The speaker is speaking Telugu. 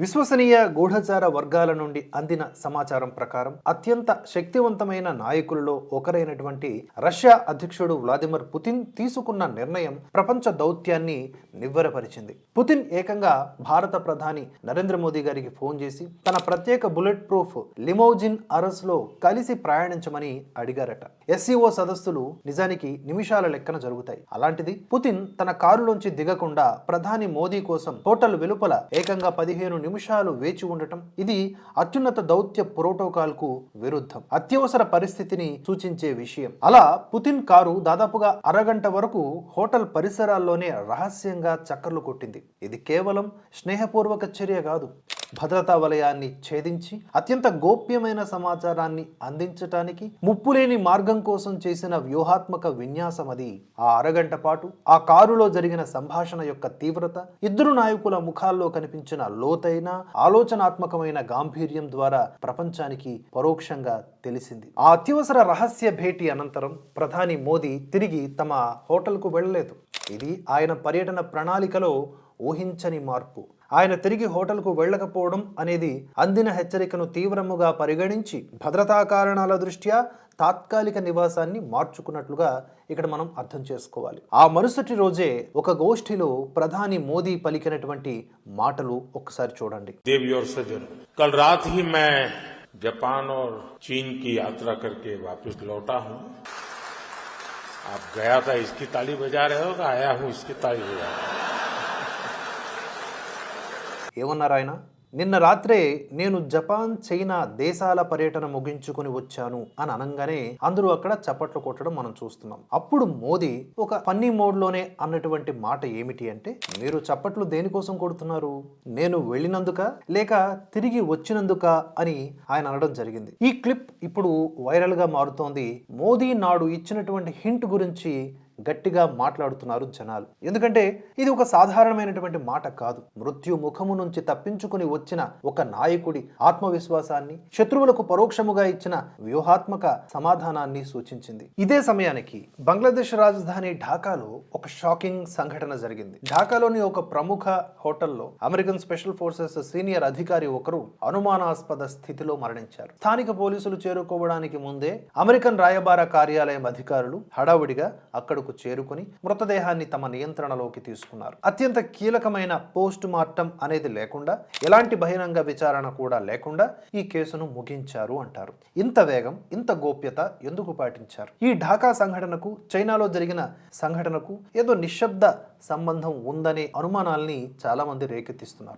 విశ్వసనీయ గూఢచార వర్గాల నుండి అందిన సమాచారం ప్రకారం అత్యంత శక్తివంతమైన నాయకులలో ఒకరైనటువంటి రష్యా అధ్యక్షుడు వ్లాదిమిర్ పుతిన్ తీసుకున్న నిర్ణయం ప్రపంచ దౌత్యాన్ని నివ్వెరపరిచింది. పుతిన్ ఏకంగా భారత ప్రధాని నరేంద్ర మోదీ గారికి ఫోన్ చేసి తన ప్రత్యేక బుల్లెట్ ప్రూఫ్ లిమోజిన్ అరస్లో కలిసి ప్రయాణించమని అడిగారట. ఎస్సీఓ సదస్సులు నిజానికి నిమిషాల లెక్కన జరుగుతాయి. అలాంటిది పుతిన్ తన కారులోంచి దిగకుండా ప్రధాని మోదీ కోసం హోటల్ వెలుపల ఏకంగా పదిహేను నిమిషాలు వేచి ఉండటం ఇది అత్యున్నత దౌత్య ప్రోటోకాల్కు విరుద్ధం. అత్యవసర పరిస్థితిని సూచించే విషయం. అలా పుతిన్ కారు దాదాపుగా అరగంట వరకు హోటల్ పరిసరాల్లోనే రహస్యంగా చక్కర్లు కొట్టింది. ఇది కేవలం స్నేహపూర్వక చర్య కాదు. భద్రతా వలయాన్ని ఛేదించి అత్యంత గోప్యమైన సమాచారాన్ని అందించటానికి ముప్పులేని మార్గం కోసం చేసిన వ్యూహాత్మక విన్యాసం అది. ఆ అరగంట పాటు ఆ కారులో జరిగిన సంభాషణ యొక్క తీవ్రత ఇద్దరు నాయకుల ముఖాల్లో కనిపించిన లోతైన ఆలోచనాత్మకమైన గాంభీర్యం ద్వారా ప్రపంచానికి పరోక్షంగా తెలిసింది. ఆ అత్యవసర రహస్య భేటీ అనంతరం ప్రధాని మోదీ తిరిగి తమ హోటల్కు వెళ్ళలేదు. ఇది ఆయన పర్యటన ప్రణాళికలో ఊహించని మార్పు ఆయన తిరిగి హోటల్కు వెళ్ళకపోవడం అనేది అందిన హెచ్చరికను తీవ్రముగా పరిగణించి భద్రతా కారణాల దృష్ట్యా తాత్కాలిక నివాసాన్ని మార్చుకున్నట్లుగా ఇక్కడ మనం అర్థం చేసుకోవాలి ఆ మరుసటి రోజే ఒక గోష్ఠిలో ప్రధాని మోదీ పలికినటువంటి మాటలు ఒక్కసారి చూడండి देवी और सजन कल रात ही मैं जापान और चीन की यात्रा करके वापस लौटा हूँ आप गया था इसकी ताली बजा रहे हो कि आया हूँ इसकी ताली बजा रहे हो ఏమన్నారు ఆయన? నిన్న రాత్రే నేను జపాన్ చైనా దేశాల పర్యటన ముగించుకుని వచ్చాను అని అనగానే అందరూ అక్కడ చప్పట్లు కొట్టడం మనం చూస్తున్నాం. అప్పుడు మోదీ ఒక ఫన్నీ మోడ్లోనే అన్నటువంటి మాట ఏమిటి అంటే మీరు చప్పట్లు దేనికోసం కొడుతున్నారు? నేను వెళ్ళినందుక లేక తిరిగి వచ్చినందుక అని ఆయన అనడం జరిగింది. ఈ క్లిప్ ఇప్పుడు వైరల్గా మారుతోంది. మోదీ నాడు ఇచ్చినటువంటి హింట్ గురించి గట్టిగా మాట్లాడుతున్నారు జనాలు. ఎందుకంటే ఇది ఒక సాధారణమైనటువంటి మాట కాదు. మృత్యు ముఖము నుంచి తప్పించుకుని వచ్చిన ఒక నాయకుడి ఆత్మవిశ్వాసాన్ని శత్రువులకు పరోక్షముగా ఇచ్చిన వ్యూహాత్మక సమాధానాన్ని సూచించింది. ఇదే సమయానికి బంగ్లాదేశ్ రాజధాని ఢాకాలో ఒక షాకింగ్ సంఘటన జరిగింది. ఢాకాలోని ఒక ప్రముఖ హోటల్లో అమెరికన్ స్పెషల్ ఫోర్సెస్ సీనియర్ అధికారి ఒకరు అనుమానాస్పద స్థితిలో మరణించారు. స్థానిక పోలీసులు చేరుకోవడానికి ముందే అమెరికన్ రాయబార కార్యాలయం అధికారులు హడావుడిగా అక్కడకు చేరుకుని మృతదేహాన్ని తమ నియంత్రణలోకి తీసుకున్నారు. అత్యంత కీలకమైన పోస్ట్ మార్టం అనేది లేకుండా ఎలాంటి బహిరంగ విచారణ కూడా లేకుండా ఈ కేసును ముగించారు అంటారు. ఇంత వేగం ఇంత గోప్యత ఎందుకు పాటించారు? ఈ ఢాకా సంఘటనకు చైనాలో జరిగిన సంఘటనకు ఏదో నిశ్శబ్ద సంబంధం ఉందనే అనుమానాల్ని చాలా మంది రేకెత్తిస్తున్నారు.